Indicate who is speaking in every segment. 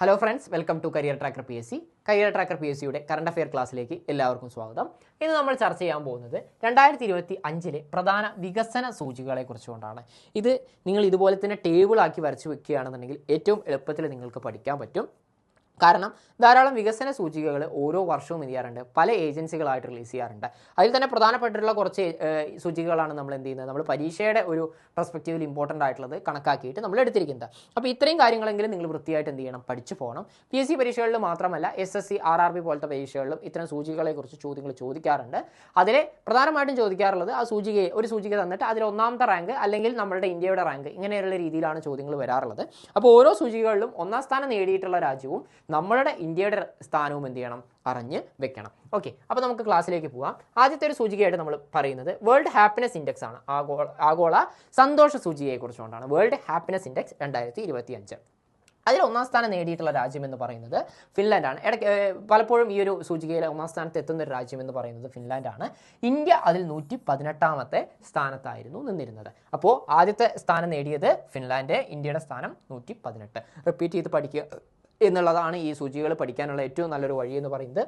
Speaker 1: Hello friends welcome to career tracker P S C career tracker P S സിയുടെ current affair ക്ലാസ്സിലേക്ക് എല്ലാവർക്കും സ്വാഗതം. ഇന്ന് നമ്മൾ ചർച്ച ചെയ്യാൻ പോകുന്നത് രണ്ടായിരത്തി ഇരുപത്തി അഞ്ചിലെ പ്രധാന വികസന സൂചികകളെ കുറിച്ചുകൊണ്ടാണ് ഇത് നിങ്ങൾ ഇതുപോലെ തന്നെ ടേബിളാക്കി വരച്ച് വെക്കുകയാണെന്നുണ്ടെങ്കിൽ ഏറ്റവും എളുപ്പത്തിൽ നിങ്ങൾക്ക് പഠിക്കാൻ പറ്റും. കാരണം ധാരാളം വികസന സൂചികകൾ ഓരോ വർഷവും ചെയ്യാറുണ്ട് പല ഏജൻസികളായിട്ട് റിലീസ് ചെയ്യാറുണ്ട്. അതിൽ തന്നെ പ്രധാനപ്പെട്ടിട്ടുള്ള കുറച്ച് സൂചികകളാണ് നമ്മൾ എന്ത് ചെയ്യുന്നത്. നമ്മൾ പരീക്ഷയുടെ ഒരു പെർസ്പെക്റ്റീവിൽ ഇമ്പോർട്ടന്റ് ആയിട്ടുള്ളത് കണക്കാക്കിയിട്ട് നമ്മൾ എടുത്തിരിക്കുന്നത്. അപ്പോൾ ഇത്രയും കാര്യങ്ങളെങ്കിലും നിങ്ങൾ വൃത്തിയായിട്ട് എന്ത് ചെയ്യണം? പഠിച്ചു പോകണം. പി എസ് സി പരീക്ഷകളിൽ മാത്രമല്ല S S C R R B പോലത്തെ പരീക്ഷകളിലും ഇത്തരം സൂചികകളെക്കുറിച്ച് ചോദ്യങ്ങൾ ചോദിക്കാറുണ്ട്. അതിൽ പ്രധാനമായിട്ടും ചോദിക്കാറുള്ളത് ആ സൂചികയെ ഒരു സൂചിക തന്നിട്ട് അതിൽ ഒന്നാമത്തെ റാങ്ക് അല്ലെങ്കിൽ നമ്മുടെ ഇന്ത്യയുടെ റാങ്ക് ഇങ്ങനെയുള്ള രീതിയിലാണ് ചോദ്യങ്ങൾ വരാറുള്ളത്. അപ്പോൾ ഓരോ സൂചികകളിലും ഒന്നാം സ്ഥാനം നേടിയിട്ടുള്ള രാജ്യവും നമ്മളുടെ ഇന്ത്യയുടെ സ്ഥാനവും എന്ത് ചെയ്യണം? അറിഞ്ഞ് വെക്കണം. ഓക്കെ അപ്പോൾ നമുക്ക് ക്ലാസ്സിലേക്ക് പോകാം ആദ്യത്തെ ഒരു സൂചികയായിട്ട് നമ്മൾ പറയുന്നത് വേൾഡ് ഹാപ്പിനെസ് ഇൻഡെക്സ് ആണ്. ആഗോള ആഗോള സന്തോഷ സൂചികയെക്കുറിച്ചുകൊണ്ടാണ് വേൾഡ് ഹാപ്പിനെസ് ഇൻഡെക്സ് രണ്ടായിരത്തി ഇരുപത്തി അഞ്ച് അതിൽ ഒന്നാം സ്ഥാനം നേടിയിട്ടുള്ള രാജ്യം എന്ന് പറയുന്നത് ഫിൻലാൻഡാണ് ഇടയ്ക്ക് പലപ്പോഴും ഈ ഒരു സൂചികയിൽ ഒന്നാം സ്ഥാനത്ത് എത്തുന്ന ഒരു രാജ്യം എന്ന് പറയുന്നത് ഫിൻലാൻഡാണ് ഇന്ത്യ അതിൽ നൂറ്റി പതിനെട്ടാമത്തെ സ്ഥാനത്തായിരുന്നു നിന്നിരുന്നത്. അപ്പോൾ ആദ്യത്തെ സ്ഥാനം നേടിയത് ഫിൻലാൻഡ് ഇന്ത്യയുടെ സ്ഥാനം നൂറ്റി പതിനെട്ട് റിപ്പീറ്റ് ചെയ്ത് പഠിക്കുക. എന്നുള്ളതാണ് ഈ സൂചികൾ പഠിക്കാനുള്ള ഏറ്റവും നല്ലൊരു വഴി എന്ന് പറയുന്നത്.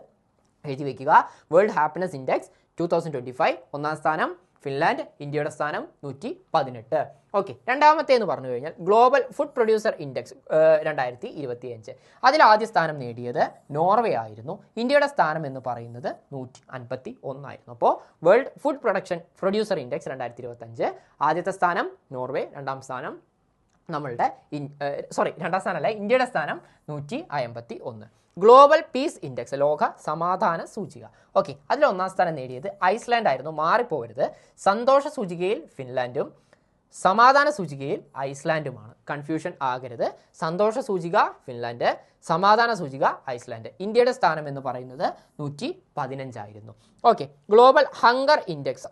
Speaker 1: എഴുതി വയ്ക്കുക world happiness index two thousand twenty five ഒന്നാം സ്ഥാനം. ഫിൻലാൻഡ് ഇന്ത്യയുടെ സ്ഥാനം നൂറ്റി പതിനെട്ട് ഓക്കെ രണ്ടാമത്തെ എന്ന് പറഞ്ഞു കഴിഞ്ഞാൽ ഗ്ലോബൽ ഫുഡ് പ്രൊഡ്യൂസർ ഇൻഡെക്സ് രണ്ടായിരത്തി ഇരുപത്തി അഞ്ച് അതിൽ ആദ്യ സ്ഥാനം നേടിയത് നോർവേ ആയിരുന്നു. ഇന്ത്യയുടെ സ്ഥാനം എന്ന് പറയുന്നത് നൂറ്റി അൻപത്തി ഒന്നായിരുന്നു അപ്പോൾ world food production producer index രണ്ടായിരത്തി ഇരുപത്തഞ്ച് ആദ്യത്തെ സ്ഥാനം നോർവേ രണ്ടാം സ്ഥാനം നമ്മളുടെ സോറി രണ്ടാം സ്ഥാനമല്ല ഇന്ത്യയുടെ സ്ഥാനം നൂറ്റി അമ്പത്തി ഒന്ന് ഗ്ലോബൽ പീസ് ഇൻഡെക്സ് ലോക സമാധാന സൂചിക. ഓക്കെ അതിൽ ഒന്നാം സ്ഥാനം നേടിയത് ഐസ്ലാൻഡ് ആയിരുന്നു മാറിപ്പോരുത് സന്തോഷ സൂചികയിൽ ഫിൻലാൻഡും സമാധാന സൂചികയിൽ ഐസ്ലാൻഡുമാണ്. കൺഫ്യൂഷൻ ആകരുത്. സന്തോഷ സൂചിക ഫിൻലാൻഡ് സമാധാന സൂചിക ഐസ്ലാൻഡ്. ഇന്ത്യയുടെ സ്ഥാനം എന്ന് പറയുന്നത് നൂറ്റി പതിനഞ്ചായിരുന്നു. ഓക്കെ ഗ്ലോബൽ ഹങ്കർ ഇൻഡെക്സ്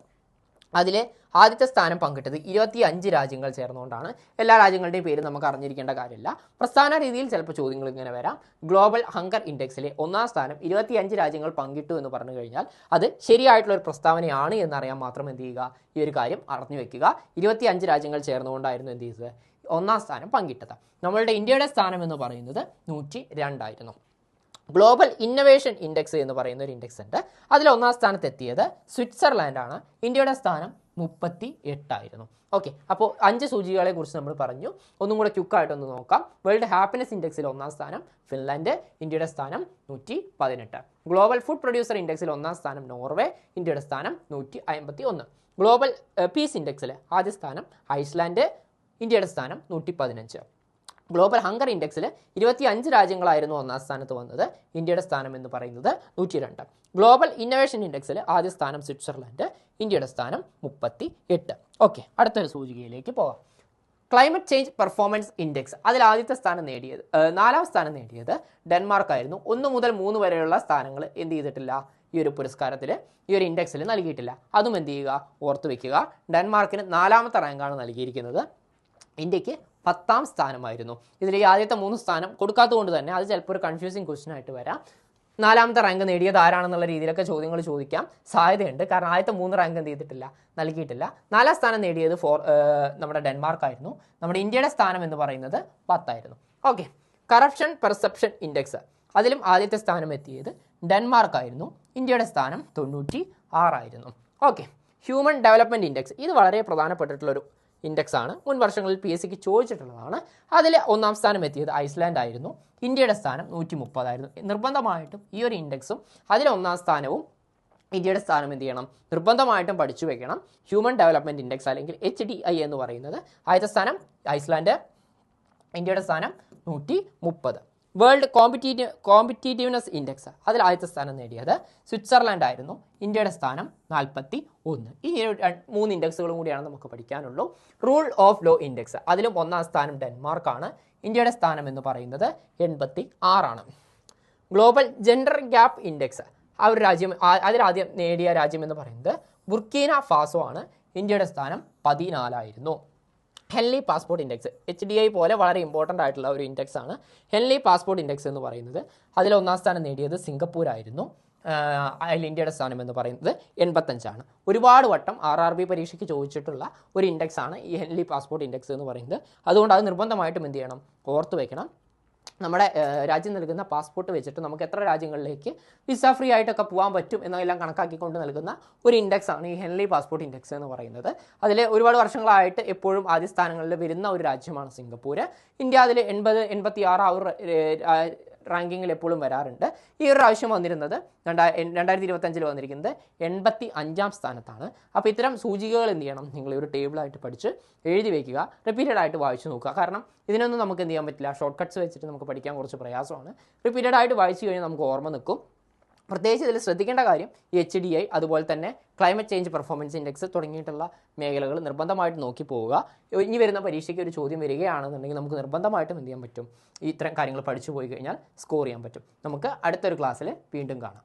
Speaker 1: അതിൽ ആദ്യത്തെ സ്ഥാനം പങ്കിട്ടത് ഇരുപത്തി അഞ്ച് രാജ്യങ്ങൾ ചേർന്നുകൊണ്ടാണ്. എല്ലാ രാജ്യങ്ങളുടെയും പേര് നമുക്ക് അറിഞ്ഞിരിക്കേണ്ട കാര്യമില്ല. പ്രസ്ഥാന രീതിയിൽ ചിലപ്പോൾ ചോദ്യങ്ങൾ ഇങ്ങനെ വരാം. ഗ്ലോബൽ ഹങ്കർ ഇൻഡെക്സിലെ ഒന്നാം സ്ഥാനം ഇരുപത്തി അഞ്ച് രാജ്യങ്ങൾ പങ്കിട്ടു എന്ന് പറഞ്ഞു കഴിഞ്ഞാൽ അത് ശരിയായിട്ടുള്ള ഒരു പ്രസ്താവനയാണ് എന്നറിയാൻ മാത്രം എന്ത് ചെയ്യുക? ഈ ഒരു കാര്യം അറിഞ്ഞു വെക്കുക. ഇരുപത്തി അഞ്ച് രാജ്യങ്ങൾ ചേർന്നുകൊണ്ടായിരുന്നു എന്ത് ചെയ്തത്? ഒന്നാം സ്ഥാനം പങ്കിട്ടത്. നമ്മളുടെ ഇന്ത്യയുടെ സ്ഥാനം എന്ന് പറയുന്നത് നൂറ്റി രണ്ടായിരുന്നു. ഗ്ലോബൽ ഇന്നവേഷൻ ഇൻഡെക്സ് എന്ന് പറയുന്ന ഒരു ഇൻഡെക്സ് ഉണ്ട്. അതിൽ ഒന്നാം സ്ഥാനത്ത് എത്തിയത് സ്വിറ്റ്സർലാൻഡ് ആണ്. ഇന്ത്യയുടെ സ്ഥാനം മുപ്പത്തി എട്ടായിരുന്നു ഓക്കെ അപ്പോൾ അഞ്ച് സൂചികളെ കുറിച്ച് നമ്മൾ പറഞ്ഞു. ഒന്നും കൂടെ ക്യുക്കായിട്ടൊന്ന് നോക്കാം. വേൾഡ് ഹാപ്പിനെസ് ഇൻഡെക്സിൽ ഒന്നാം സ്ഥാനം ഫിൻലാൻഡ് ഇന്ത്യയുടെ സ്ഥാനം നൂറ്റി പതിനെട്ട് ഗ്ലോബൽ ഫുഡ് പ്രൊഡ്യൂസർ ഇൻഡെക്സിൽ ഒന്നാം സ്ഥാനം നോർവേ ഇന്ത്യയുടെ സ്ഥാനം നൂറ്റി അമ്പത്തി ഒന്ന് ഗ്ലോബൽ പീസ് ഇൻഡെക്സിൽ ആദ്യ സ്ഥാനം ഐസ്ലാൻഡ് ഇന്ത്യയുടെ സ്ഥാനം നൂറ്റി പതിനഞ്ച് ഗ്ലോബൽ ഹങ്കർ ഇൻഡെക്സിൽ ഇരുപത്തി അഞ്ച് രാജ്യങ്ങളായിരുന്നു ഒന്നാം സ്ഥാനത്ത് വന്നത്. ഇന്ത്യയുടെ സ്ഥാനം എന്ന് പറയുന്നത് നൂറ്റി രണ്ട് ഗ്ലോബൽ ഇന്നോവേഷൻ ഇൻഡെക്സിൽ ആദ്യ സ്ഥാനം സ്വിറ്റ്സർലൻഡ് ഇന്ത്യയുടെ സ്ഥാനം മുപ്പത്തി എട്ട് ഓക്കെ അടുത്തൊരു സൂചികയിലേക്ക് പോകാം ക്ലൈമറ്റ് ചേഞ്ച് പെർഫോമൻസ് ഇൻഡെക്സ്. അതിൽ ആദ്യത്തെ സ്ഥാനം നേടിയത് നാലാം സ്ഥാനം നേടിയത് ഡെൻമാർക്ക് ആയിരുന്നു ഒന്ന് മുതൽ മൂന്ന് വരെയുള്ള സ്ഥാനങ്ങൾ എന്ത് ചെയ്തിട്ടില്ല? ഈ ഒരു പുരസ്കാരത്തിൽ ഈ ഒരു ഇൻഡെക്സിൽ നൽകിയിട്ടില്ല. അതും എന്ത് ചെയ്യുക? ഓർത്തു വെക്കുക. ഡെൻമാർക്കിന് നാലാമത്തെ റാങ്കാണ് നൽകിയിരിക്കുന്നത്. ഇന്ത്യയ്ക്ക് പത്താം സ്ഥാനമായിരുന്നു. ഇതിൽ ഈ ആദ്യത്തെ മൂന്ന് സ്ഥാനം കൊടുക്കാത്തതുകൊണ്ട് തന്നെ അത് ചിലപ്പോൾ ഒരു കൺഫ്യൂസിങ് ക്വസ്റ്റ്യൻ ആയിട്ട് വരാം. നാലാമത്തെ റാങ്ക് നേടിയത് ആരാണെന്നുള്ള രീതിയിലൊക്കെ ചോദ്യങ്ങൾ ചോദിക്കാം. സാധ്യതയുണ്ട്. കാരണം ആദ്യത്തെ മൂന്ന് റാങ്ക് എന്ത് ചെയ്തിട്ടില്ല? നൽകിയിട്ടില്ല. നാലാം സ്ഥാനം നേടിയത് ഫോർ നമ്മുടെ ഡെൻമാർക്ക് ആയിരുന്നു നമ്മുടെ ഇന്ത്യയുടെ സ്ഥാനം എന്ന് പറയുന്നത് പത്തായിരുന്നു. ഓക്കെ. കറപ്ഷൻ പെർസെപ്ഷൻ ഇൻഡെക്സ് അതിലും ആദ്യത്തെ സ്ഥാനം എത്തിയത് ഡെൻമാർക്ക് ആയിരുന്നു ഇന്ത്യയുടെ സ്ഥാനം തൊണ്ണൂറ്റി ആറായിരുന്നു. ഓക്കെ. ഹ്യൂമൻ ഡെവലപ്മെന്റ് ഇൻഡെക്സ് ഇത് വളരെ പ്രധാനപ്പെട്ടിട്ടുള്ളൊരു ഇൻഡെക്സ് ആണ് മുൻ വർഷങ്ങളിൽ പി എസ് സിക്ക് ചോദിച്ചിട്ടുള്ളതാണ്. അതിൽ ഒന്നാം സ്ഥാനം എത്തിയത് ഐസ്ലാൻഡ് ആയിരുന്നു. ഇന്ത്യയുടെ സ്ഥാനം നൂറ്റി മുപ്പതായിരുന്നു നിർബന്ധമായിട്ടും ഈ ഒരു ഇൻഡെക്സും അതിലെ ഒന്നാം സ്ഥാനവും ഇന്ത്യയുടെ സ്ഥാനം എന്ത് ചെയ്യണം? നിർബന്ധമായിട്ടും പഠിച്ചു വെക്കണം. ഹ്യൂമൻ ഡെവലപ്മെന്റ് ഇൻഡെക്സ് അല്ലെങ്കിൽ എച്ച് ഡി ഐ എന്ന് പറയുന്നത് ആദ്യത്തെ സ്ഥാനം ഐസ്ലാൻഡ് ഇന്ത്യയുടെ സ്ഥാനം നൂറ്റി മുപ്പത് വേൾഡ് കോമ്പറ്റീറ്റീവ് കോമ്പറ്റീറ്റീവ്നെസ് ഇൻഡെക്സ് അതിൽ ആദ്യത്തെ സ്ഥാനം നേടിയത് സ്വിറ്റ്സർലാൻഡ് ആയിരുന്നു ഇന്ത്യയുടെ സ്ഥാനം നാൽപ്പത്തി ഒന്ന് ഈ മൂന്ന് ഇൻഡെക്സുകളും കൂടിയാണ് നമുക്ക് പഠിക്കാനുള്ളൂ. റൂൾ ഓഫ് ലോ ഇൻഡെക്സ് അതിലും ഒന്നാം സ്ഥാനം ഡെൻമാർക്കാണ്. ഇന്ത്യയുടെ സ്ഥാനം എന്ന് പറയുന്നത് എൺപത്തി ആറാണ് ഗ്ലോബൽ ജെൻഡർ ഗ്യാപ്പ് ഇൻഡെക്സ് ആ ഒരു രാജ്യം അതിലാദ്യം നേടിയ രാജ്യം എന്ന് പറയുന്നത് ബുർക്കീന ഫാസോ ആണ്. ഇന്ത്യയുടെ സ്ഥാനം പതിനാലായിരുന്നു. Henley passport index. H D I പോലെ വളരെ ഇമ്പോർട്ടന്റ് ആയിട്ടുള്ള ഒരു ഇൻഡെക്സ് ആണ്. ഹെൻലി പാസ്പോർട്ട് ഇൻഡെക്സ് എന്ന് പറയുന്നത്. അതിൽ ഒന്നാം സ്ഥാനം നേടിയത് സിംഗപ്പൂർ ആയിരുന്നു. അതിൽ ഇന്ത്യയുടെ സ്ഥാനം എന്ന് പറയുന്നത് എൺപത്തഞ്ചാണ് ഒരുപാട് വട്ടം ആർ ആർ ബി പരീക്ഷയ്ക്ക് ചോദിച്ചിട്ടുള്ള ഒരു ഇൻഡെക്സ് ആണ് ഈ ഹെൻലി പാസ്പോർട്ട് ഇൻഡെക്സ് എന്ന് പറയുന്നത്. അതുകൊണ്ട് അത് നിർബന്ധമായിട്ടും എന്ത് ചെയ്യണം? ഓർത്ത് വെക്കണം. നമ്മുടെ രാജ്യം നൽകുന്ന പാസ്പോർട്ട് വെച്ചിട്ട് നമുക്ക് എത്ര രാജ്യങ്ങളിലേക്ക് വിസ ഫ്രീ ആയിട്ടൊക്കെ പോകാൻ പറ്റും എന്നെല്ലാം കണക്കാക്കിക്കൊണ്ട് നൽകുന്ന ഒരു ഇൻഡെക്സ് ആണ് ഈ ഹെൻലി പാസ്പോർട്ട് ഇൻഡെക്സ് എന്ന് പറയുന്നത്. അതിൽ ഒരുപാട് വർഷങ്ങളായിട്ട് എപ്പോഴും ആദ്യ സ്ഥാനങ്ങളിൽ വരുന്ന ഒരു രാജ്യമാണ് സിംഗപ്പൂർ ഇന്ത്യ അതിൽ എൺപത് എൺപത്തി ആറ് ആ ഒരു റാങ്കിങ്ങിൽ എപ്പോഴും വരാറുണ്ട്. ഈ ഒരു പ്രാവശ്യം വന്നിരുന്നത് രണ്ടാ രണ്ടായിരത്തി ഇരുപത്തഞ്ചിൽ വന്നിരിക്കുന്നത് എൺപത്തി അഞ്ചാം സ്ഥാനത്താണ്. അപ്പോൾ ഇത്തരം സൂചികകൾ എന്ത് ചെയ്യണം? നിങ്ങൾ ഒരു ടേബിളായിട്ട് പഠിച്ച് എഴുതി വയ്ക്കുക റിപ്പീറ്റഡ് ആയിട്ട് വായിച്ചു നോക്കുക. കാരണം ഇതിനൊന്നും നമുക്ക് എന്ത് ചെയ്യാൻ പറ്റില്ല. ഷോർട്ട് കട്ട്സ് വെച്ചിട്ട് നമുക്ക് പഠിക്കാൻ കുറച്ച് പ്രയാസമാണ്. റിപ്പീറ്റഡ് ആയിട്ട് വായിച്ചു കഴിഞ്ഞാൽ നമുക്ക് ഓർമ്മ നിൽക്കും. പ്രത്യേകിച്ച് ഇതിൽ ശ്രദ്ധിക്കേണ്ട കാര്യം എച്ച് ഡി ഐ അതുപോലെ തന്നെ ക്ലൈമറ്റ് ചേഞ്ച് പെർഫോമൻസ് ഇൻഡെക്സ് തുടങ്ങിയിട്ടുള്ള മേഖലകൾ നിർബന്ധമായിട്ട് നോക്കി പോവുക. ഇനി വരുന്ന പരീക്ഷയ്ക്ക് ഒരു ചോദ്യം വരികയാണെന്നുണ്ടെങ്കിൽ നമുക്ക് നിർബന്ധമായിട്ടും എന്ത് ചെയ്യാൻ പറ്റും? ഇത്തരം കാര്യങ്ങൾ പഠിച്ചു പോയി കഴിഞ്ഞാൽ സ്കോർ ചെയ്യാൻ പറ്റും. നമുക്ക് അടുത്തൊരു ക്ലാസ്സിൽ വീണ്ടും കാണാം.